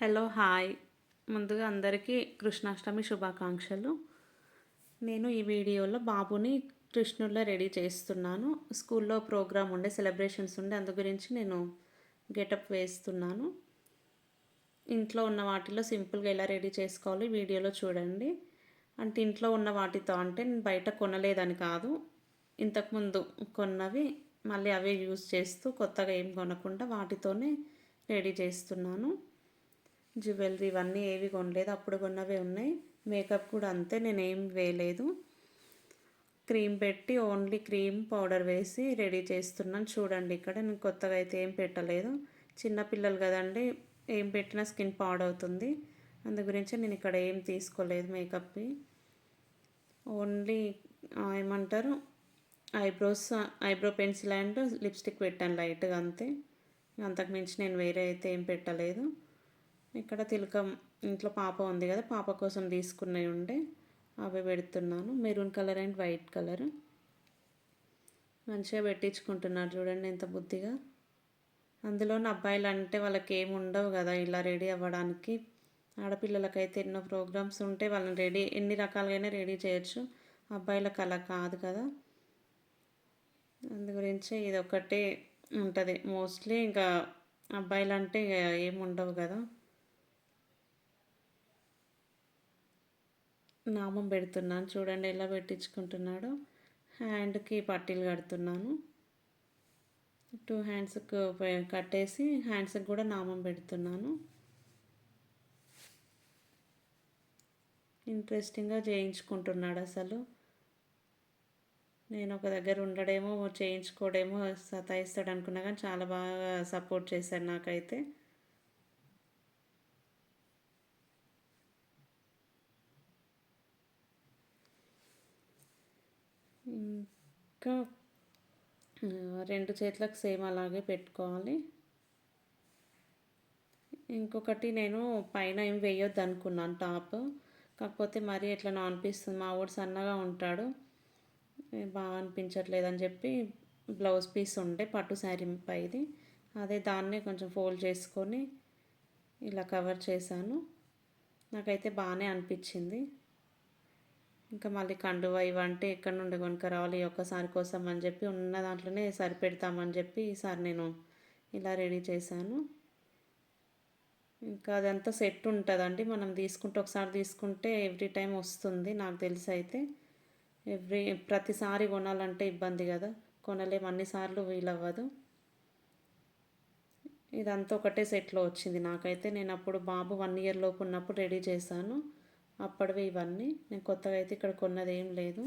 Hello hi. ముందుగా అందరికీ కృష్ణాష్టమి శుభాకాంక్షలు. నేను ఈ వీడియోలో బాబుని కృష్ణుల్లో రెడీ చేస్తున్నాను. స్కూల్లో ప్రోగ్రామ్ ఉండే సెలబ్రేషన్స్ ఉండే అందు గురించి నేను గెటప్ వేస్తున్నాను. ఇంట్లో ఉన్న వాటిలో సింపుల్గా ఎలా రెడీ చేసుకోవాలి వీడియోలో చూడండి. అంటే ఇంట్లో ఉన్న వాటితో అంటే నేను బయట కొనలేదని కాదు. ఇంతకుముందు కొన్నవి మళ్ళీ అవే యూజ్ చేస్తూ కొత్తగా ఏం కొనకుండా వాటితోనే రెడీ చేస్తున్నాను. జ్యువెలరీ ఇవన్నీ ఏవి కొనలేదు. అప్పుడు కొన్నవే ఉన్నాయి. మేకప్ కూడా అంతే. నేను ఏం వేయలేదు. క్రీమ్ పెట్టి ఓన్లీ క్రీమ్ పౌడర్ వేసి రెడీ చేస్తున్నాను. చూడండి ఇక్కడ నేను కొత్తగా అయితే ఏం పెట్టలేదు. చిన్నపిల్లలు కదండి ఏం పెట్టినా స్కిన్ పాడవుతుంది. అందు గురించి నేను ఇక్కడ ఏం తీసుకోలేదు మేకప్వి. ఓన్లీ ఏమంటారు eyebrows eyebrow pencil and lipstick పెట్టాను లైట్గా అంతే. అంతకుమించి నేను వేరే అయితే ఏం పెట్టలేదు. ఇక్కడ తిలకం ఇంట్లో పాప ఉంది కదా పాప కోసం తీసుకున్నవి ఉండే అవి పెడుతున్నాను. Maroon colour and white colour. మంచిగా పెట్టించుకుంటున్నారు చూడండి ఎంత బుద్ధిగా. అందులోని అబ్బాయిలు అంటే వాళ్ళకి ఏమి ఉండవు కదా ఇలా రెడీ అవ్వడానికి. ఆడపిల్లలకైతే ఎన్నో ప్రోగ్రామ్స్ ఉంటే వాళ్ళని రెడీ ఎన్ని రకాలుగానే రెడీ చేయొచ్చు. అబ్బాయిలకు అలా కాదు కదా. అందు గురించి ఇది ఒకటే ఉంటుంది. మోస్ట్లీ ఇంకా అబ్బాయిలు అంటే ఏమి ఉండవు కదా. నామం పెడుతున్నాను. చూడండి ఎలా పెట్టించుకుంటున్నాడో. హ్యాండ్కి పట్టీలు కడుతున్నాను. టూ హ్యాండ్స్కి కట్టేసి హ్యాండ్స్కి కూడా నామం పెడుతున్నాను. ఇంట్రెస్టింగ్గా చేయించుకుంటున్నాడు అసలు. నేను ఒక దగ్గర ఉండడేమో చేయించుకోవడేమో సతాయిస్తాడు అనుకున్నా కానీ చాలా బాగా సపోర్ట్ చేశాడు నాకైతే. ఇంకా రెండు చేతులకు సేమ్ అలాగే పెట్టుకోవాలి. ఇంకొకటి నేను పైన ఏం వేయొద్దు అనుకున్నాను టాప్. కాకపోతే మరీ ఎట్లా అనిపిస్తుంది? మా ఊడు సన్నగా ఉంటాడు. బాగా అనిపించట్లేదు అని చెప్పి బ్లౌజ్ పీస్ ఉండే పట్టు శారీ పైది. అదే దాన్నే కొంచెం ఫోల్డ్ చేసుకొని ఇలా కవర్ చేశాను. నాకైతే బాగానే అనిపించింది. ఇంకా మళ్ళీ కండువ ఇవంటే ఎక్కడి నుండి కొనుక రావాలి ఒక్కసారి కోసం అని చెప్పి ఉన్న దాంట్లోనే సరిపెడతామని చెప్పి ఈసారి నేను ఇలా రెడీ చేశాను. ఇంకా అదంతా సెట్ ఉంటుందండి. మనం తీసుకుంటే ఒకసారి తీసుకుంటే ఎవ్రీ టైం వస్తుంది నాకు తెలిసి అయితే. ఎవ్రీ ప్రతిసారి కొనాలంటే ఇబ్బంది కదా. కొనలేము అన్నిసార్లు వీలవ్వదు. ఇదంతా ఒకటే సెట్లో వచ్చింది. నాకైతే నేను అప్పుడు బాబు వన్ ఇయర్ లోపు ఉన్నప్పుడు రెడీ చేశాను. అప్పటివి ఇవన్నీ. నేను కొత్తగా అయితే ఇక్కడ కొన్నది ఏం లేదు.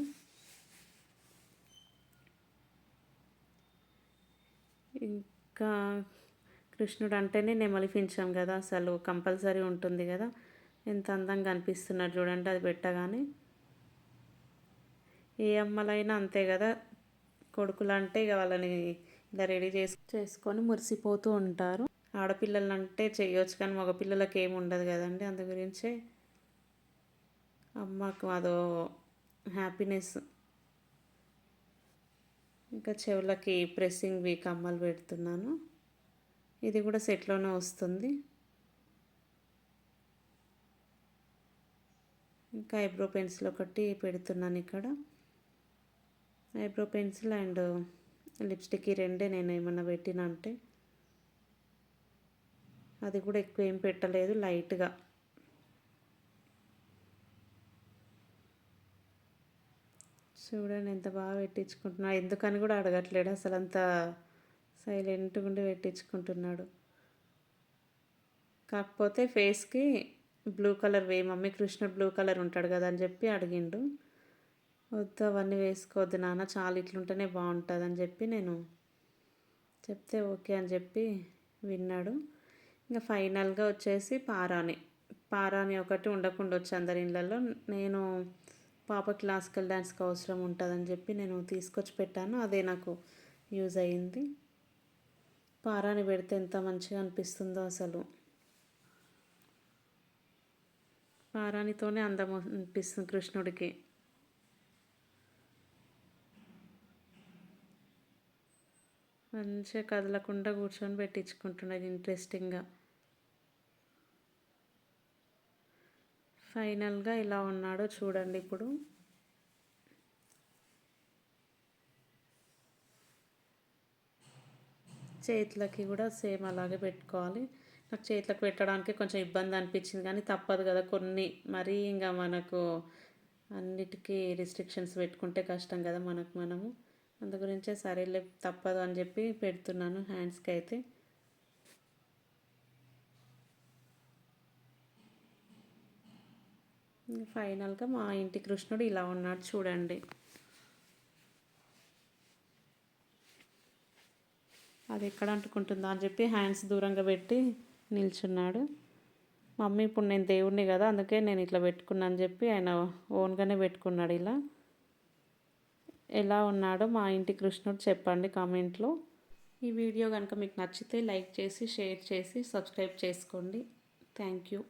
ఇంకా కృష్ణుడు అంటేనే నెమలిపించాం కదా అసలు కంపల్సరీ ఉంటుంది కదా. ఎంత అందంగా అనిపిస్తున్నారు చూడండి అది పెట్టగానే. ఏ అమ్మలైనా అంతే కదా కొడుకులు అంటే ఇక వాళ్ళని ఇలా రెడీ చేసి చేసుకొని మురిసిపోతూ ఉంటారు. ఆడపిల్లలంటే చేయొచ్చు కానీ మగపిల్లలకి ఏమి ఉండదు కదండి అందు గురించే. అమ్మకు అదో హ్యాపీనెస్ ఇంకా చెవులకి ప్రెస్సింగ్ కమ్మలు పెడుతున్నాను. ఇది కూడా సెట్లోనే వస్తుంది. ఇంకా ఐబ్రో పెన్సిల్ ఒకటి పెడుతున్నాను ఇక్కడ. ఐబ్రో పెన్సిల్ అండ్ లిప్స్టిక్ ఈ రెండే నేను ఏమన్నా పెట్టినా అంటే. అది కూడా ఎక్కువ ఏం పెట్టలేదు లైట్గా చూడండి ఎంత బాగా పెట్టించుకుంటున్నా ఎందుకని కూడా అడగట్లేడు అసలు అంత సైలెంట్గా ఉండి పెట్టించుకుంటున్నాడు. కాకపోతే ఫేస్కి బ్లూ కలర్ వే మమ్మీ కృష్ణుడు బ్లూ కలర్ ఉంటాడు కదా అని చెప్పి అడిగిండు. వద్దు అవన్నీ వేసుకోవద్దు నాన్న చాలా ఇట్లుంటేనే బాగుంటుంది అని చెప్పి నేను చెప్తే ఓకే అని చెప్పి విన్నాడు. ఇంకా ఫైనల్గా వచ్చేసి పారాని. పారాని ఒకటి ఉండకుండా వచ్చి అందరి ఇళ్ళల్లో నేను పాప క్లాసికల్ డ్యాన్స్కి అవసరం ఉంటుందని చెప్పి నేను తీసుకొచ్చి పెట్టాను. అదే నాకు యూజ్ అయ్యింది. పారాని పెడితే ఎంత మంచిగా అనిపిస్తుందో అసలు. పారానితోనే అందం అనిపిస్తుంది కృష్ణుడికి. మంచిగా కదలకుండా కూర్చొని పెట్టించుకుంటున్నది ఇంట్రెస్టింగ్గా ఫైనల్గా ఇలా ఉన్నాడో చూడండి ఇప్పుడు. చేతులకి కూడా సేమ్ అలాగే పెట్టుకోవాలి. నాకు చేతులకు పెట్టడానికి కొంచెం ఇబ్బంది అనిపించింది కానీ తప్పదు కదా కొన్ని. మరీ ఇంకా మనకు అన్నిటికీ రిస్ట్రిక్షన్స్ పెట్టుకుంటే కష్టం కదా మనకు మనము. అందు గురించే సరేలే తప్పదు అని చెప్పి పెడుతున్నాను హ్యాండ్స్కి అయితే. ఫైనల్గా మా ఇంటి కృష్ణుడు ఇలా ఉన్నాడు చూడండి. అది ఎక్కడ అంటుకుంటుందా అని చెప్పి హ్యాండ్స్ దూరంగా పెట్టి నిల్చున్నాడు. మమ్మీ ఇప్పుడు నేను దేవుడిని కదా అందుకే నేను ఇట్లా పెట్టుకున్నాను అని చెప్పి ఆయన ఓన్గానే పెట్టుకున్నాడు ఇలా. ఎలా ఉన్నాడో మా ఇంటి కృష్ణుడు చెప్పండి కామెంట్లో. ఈ వీడియో కనుక మీకు నచ్చితే లైక్ చేసి షేర్ చేసి సబ్స్క్రైబ్ చేసుకోండి. Thank you.